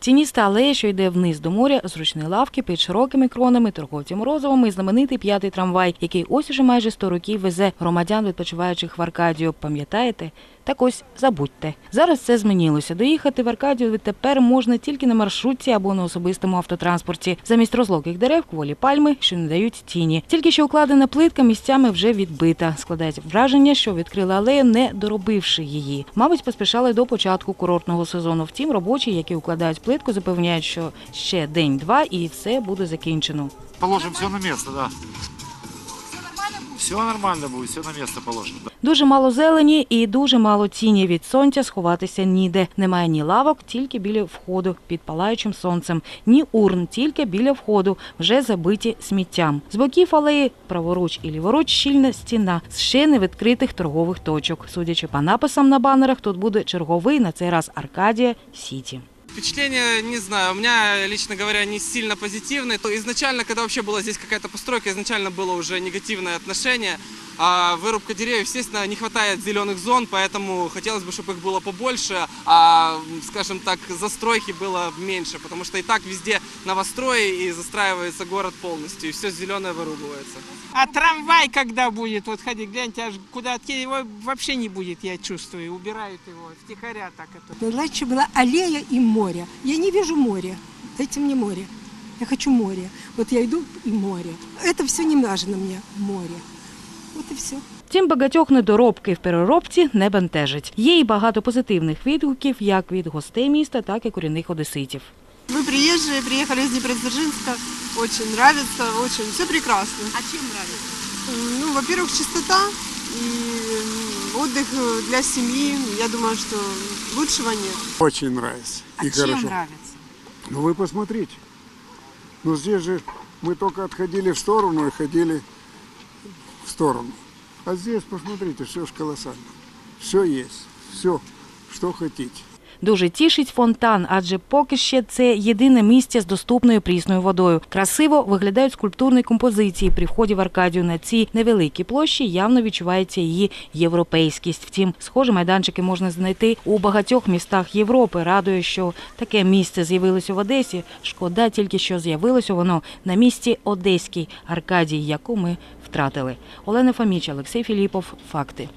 Тініста алея, що йде вниз до моря, зручні лавки під широкими кронами, торговці морозовими і знаменитий п'ятий трамвай, який ось уже майже 100 років везе громадян, відпочиваючих в Аркадію. Пам'ятаєте? Так ось забудьте. Зараз це змінилося. Доїхати в Аркадію відтепер можна тільки на маршрутці або на особистому автотранспорті. Замість розлогих дерев кволі пальми, що не дають тіні. Тільки що укладена плитка місцями вже відбита. Складається враження, що відкрили алею, не доробивши її. Мабуть, поспішали до початку курортного сезону. Втім, робочі, які укладають плитку, запевняють, що ще день-два і все буде закінчено. Положим все на место, да. Все нормально будет, все на место положим. да. Дуже мало зелені і дуже мало тіні від сонця сховатися ніде. Немає ні лавок, тільки біля входу під палаючим сонцем, ні урн, тільки біля входу, вже забиті сміттям. З боків алеї праворуч і ліворуч щільна стіна з ще не відкритих торгових точок. Судячи по написам на банерах, тут буде черговий на цей раз Аркадія Сіті. Впечатление, не знаю, у меня, лично говоря, не сильно позитивное. То Изначально, когда вообще была здесь какая-то постройка, изначально было уже негативное отношение. А вырубка деревьев, естественно, не хватает зеленых зон, поэтому хотелось бы, чтобы их было побольше, а, скажем так, застройки было меньше, потому что и так везде новострои и застраивается город полностью, и все зеленое вырубывается. А трамвай когда будет? Вот ходи, гляньте, аж куда откинь, его вообще не будет, я чувствую. Убирают его, втихаря так это. Лучше была аллея и море. Я не вижу моря. Дайте мне море. Я хочу море. Вот я иду и море. Это все не нужно мне, море. Вот и все. Втім, багатьох недоробки в переробці не бентежить. Є і багато позитивних відгуків як від гостей міста, так і корінних одеситів. Мы приезжие, приехали из Днепродзержинска. Очень нравится, очень все прекрасно. А чем нравится? Ну, во-первых, чистота и м, отдых э, для семьи. Я думаю, что лучшего нет. Очень нравится. А и чем хорошо. нравится? Ну вы посмотрите. Ну здесь же мы только отходили в сторону и ходили в сторону. А здесь посмотрите, все же колоссально. Все есть. Все, что хотите. Дуже тішить фонтан, адже поки ще це єдине місце з доступною прісною водою. Красиво виглядають скульптурні композиції. При вході в Аркадію на цій невеликій площі явно відчувається її європейськість. Втім, схожі майданчики можна знайти у багатьох містах Європи. Радує, що таке місце з'явилося в Одесі. Шкода тільки, що з'явилося воно на місці Одеській Аркадії, яку ми втратили. Олена Фоміч, Олексій Філіпов. Факти.